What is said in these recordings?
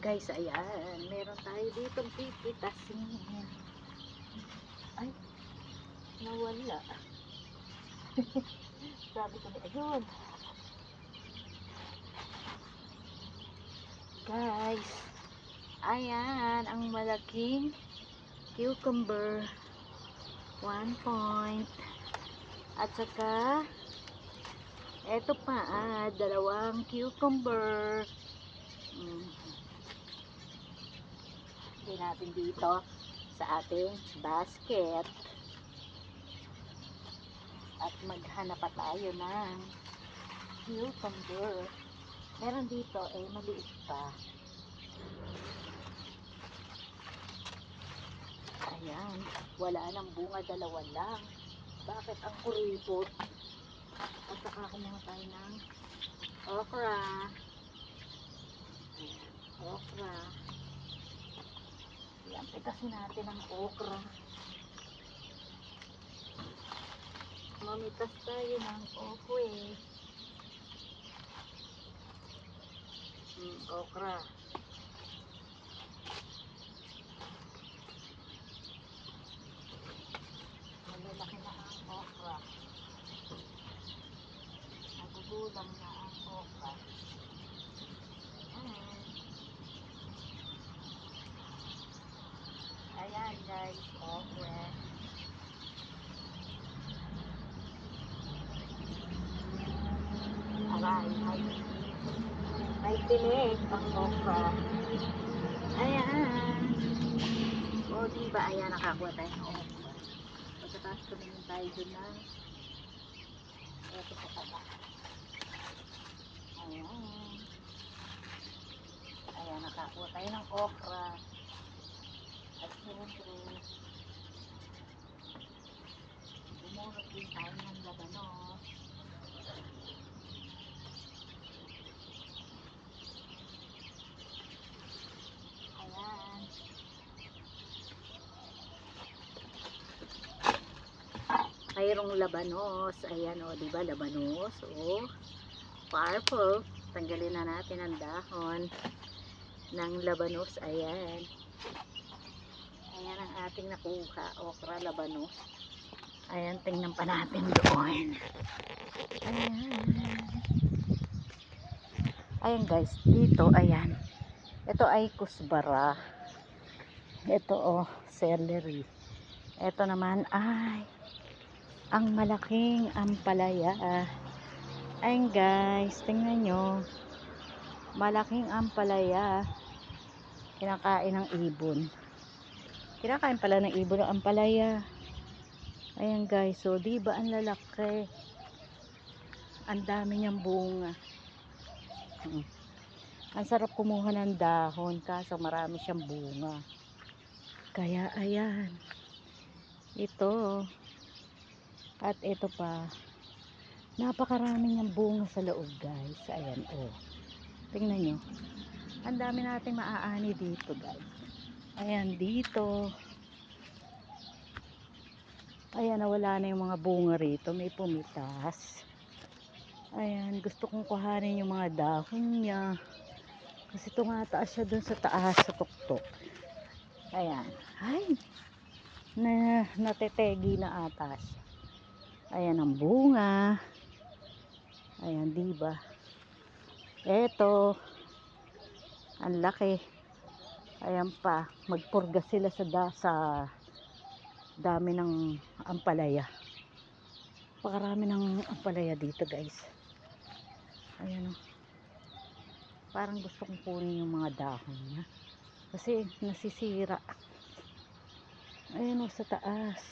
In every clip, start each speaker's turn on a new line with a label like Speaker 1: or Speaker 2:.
Speaker 1: Guys, ayan. Meron tayo dito pipitasin. Ay, nawala. Sabi ko na, ayun. Guys, ayan, ang malaking cucumber. One point. At saka, eto pa, ah, dalawang cucumber. Mm. Lagay natin dito sa ating basket. At maghanap pa tayo ng cucumber. Meron dito, eh, maliit pa. Ayan, wala nang bunga, dalawa lang. Bakit ang kuripot? At saka kumuha tayo ng okra. Okra. Yan, kasi natin ang okra. Mamitas tayo ng okwe. Hmm, okra. Malalaki na ang okra. Nagugulang na ang okra. Ayan. Ayan guys, okra. Aray, may, may tinig ang okra. Ayan. O, diba? Ayan, nakakuha tayo ng okra. Pagkatapos tumingin tayo dun ng eto sa taba. Ayan. Ayan, nakakuha tayo ng okra. At siyempre, bumurot din tayo ng labanos. Ayan. Mayroong labanos. Ayan o, di ba labanos? O, purple. Tanggalin na natin ang dahon ng labanos. Ayan. Ayan ang ating nakuha. Okra, labanos. Ayan, tingnan pa natin doon. Ayan. Ayan guys, dito, ayan. Ito ay kusbara. Ito oh, celery. Ito naman ay ang malaking ampalaya. Ayan guys, tingnan nyo. Malaking ampalaya. Kinakain ng ibon. Kinakain pala ng ibon ang ampalaya. Ayan guys, so di ba ang lalaki? Ang dami niyang bunga. Hmm. Ang sarap kumuha ng dahon kaso marami siyang bunga. Kaya ayan. Ito. At ito pa. Napakarami niyang bunga sa loob guys. Ayan oh. Tingnan nyo. Ang dami nating maaani dito guys. Ayan dito. Ayan nawala na yung mga bunga rito. May pumitas. Ayan, gusto kong kuhanin yung mga dahon niya. Kasi tumataas siya dun sa taas sa tuktok. Ayan. Ay! Na, natetegi na ata siya. Ayan ang bunga. Ayan, di ba? Eto. Ang laki. Ayan pa. Magpurga sila sa, da, sa dami ng ampalaya. Pakarami ng ampalaya dito guys. Ayan o. Parang gusto kong kunin yung mga dahon niya. Kasi nasisira. Ayan o sa taas.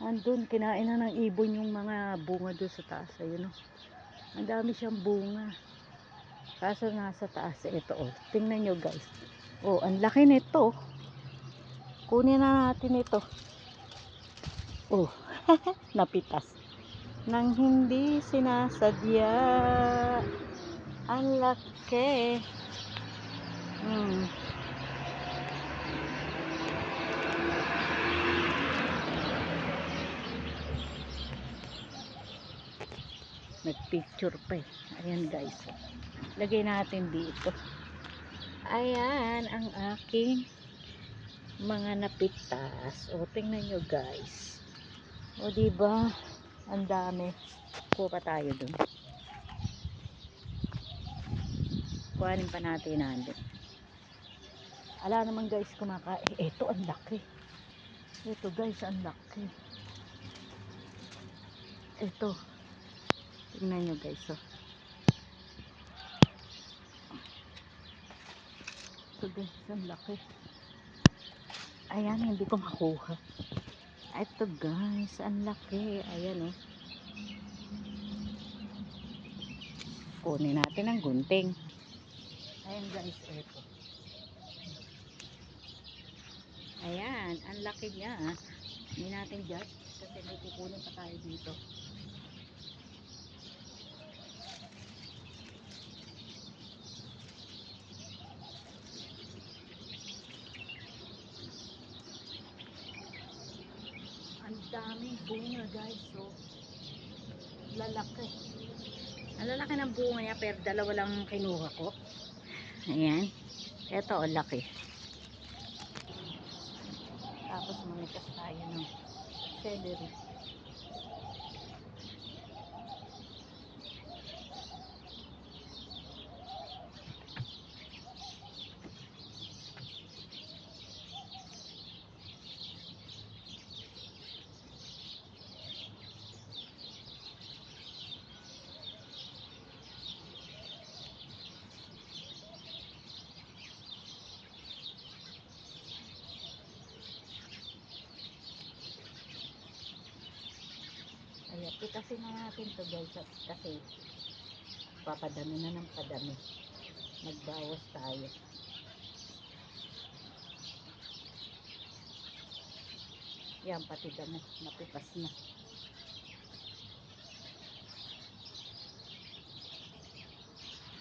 Speaker 1: Andun, kinain na ng ibon yung mga bunga doon sa taas. Ayun o. Ang dami siyang bunga. Kaso nasa taas. Ito o. Tingnan nyo guys. O, ang laki nito. Kunin na natin ito. Oh, napitas. Nang hindi sinasadya. Ang laki. Hmm. Nagpicture pa eh. Ayan guys. Lagay natin dito. Ayan ang aking mga napitas. O, tingnan nyo guys. O, diba? Ang dami. Kuha tayo dun. Kuhanin pa natin nandun. Ala naman guys, kumaka... Eh, eto, ang laki. Eto guys, ang laki. Eto. Tingnan nyo guys, oh. Ito guys, ang laki. Ayan, hindi ko makuha. Ito guys, ang laki. Ayan oh. Kunin natin ang gunting. Ayan guys, ito. Ayan, ang laki niya. ah. Hindi natin judge kasi may kukunin pa tayo dito. Ang daming bunga guys. So, lalaki. Ang lalaki ng bunga niya pero dalawa lang ang kinuha ko. Ayan. Ito, ang laki. Tapos manikas tayo ng celery. Ayan, pitasin na natin to guys kasi papadami na ng padami. Magbawas tayo. Yan, pati damo, napitas na.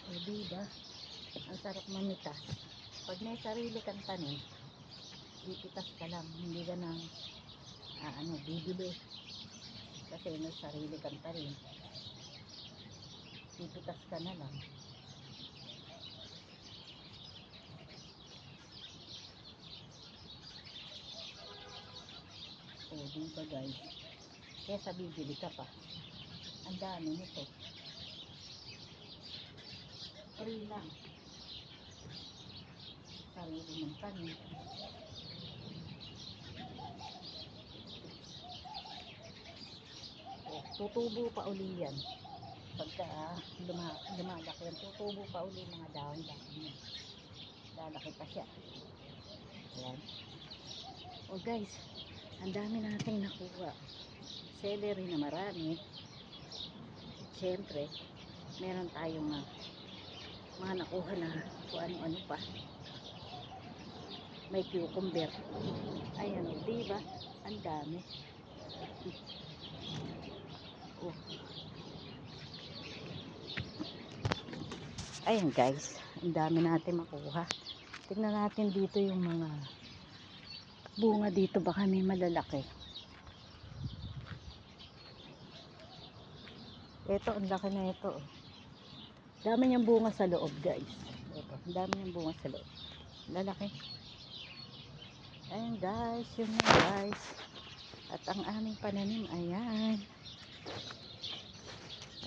Speaker 1: O, diba? Ang sarap mamitas. Pag may sarili kang tanim, pipitas ka lang, hindi ka nang ah, ano, bibili kasi may sarili kang tarim pipitas ka na lang. O di ba guys. Kaya sa bibili ka pa. Ang dami nito. Free lang. Sarili ng tanim tutubo pa uli yan. Pagka luma, lumalaki yan, tutubo pa uli mga dahon-dahon niya. Lalaki pa siya. Ayan. Oh guys, ang dami nating nakuha. Celery na marami. Siyempre, meron tayong mga, mga nakuha na kung ano-ano pa. May cucumber. Ayan, di ba? Ang dami. Oh. Ayan guys, ang dami natin makuha. Tingnan natin dito yung mga bunga dito baka may malalaki. Ito, ang laki na ito. Dami niyang bunga sa loob guys. Ito, ang dami niyang bunga sa loob. Lalaki. Ayan guys, yun na guys. At ang aming pananim, ayan.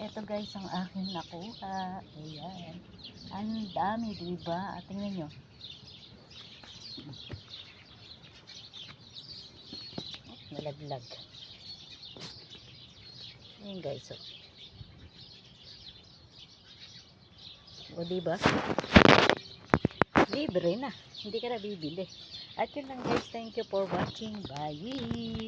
Speaker 1: Ito guys ang aking nakuha. Ayan. Ang dami, di ba? At tingnan nyo. Nalaglag. Ayan guys. Oh. O di ba? Libre na. Hindi ka na bibili. At yun lang guys. Thank you for watching. Bye!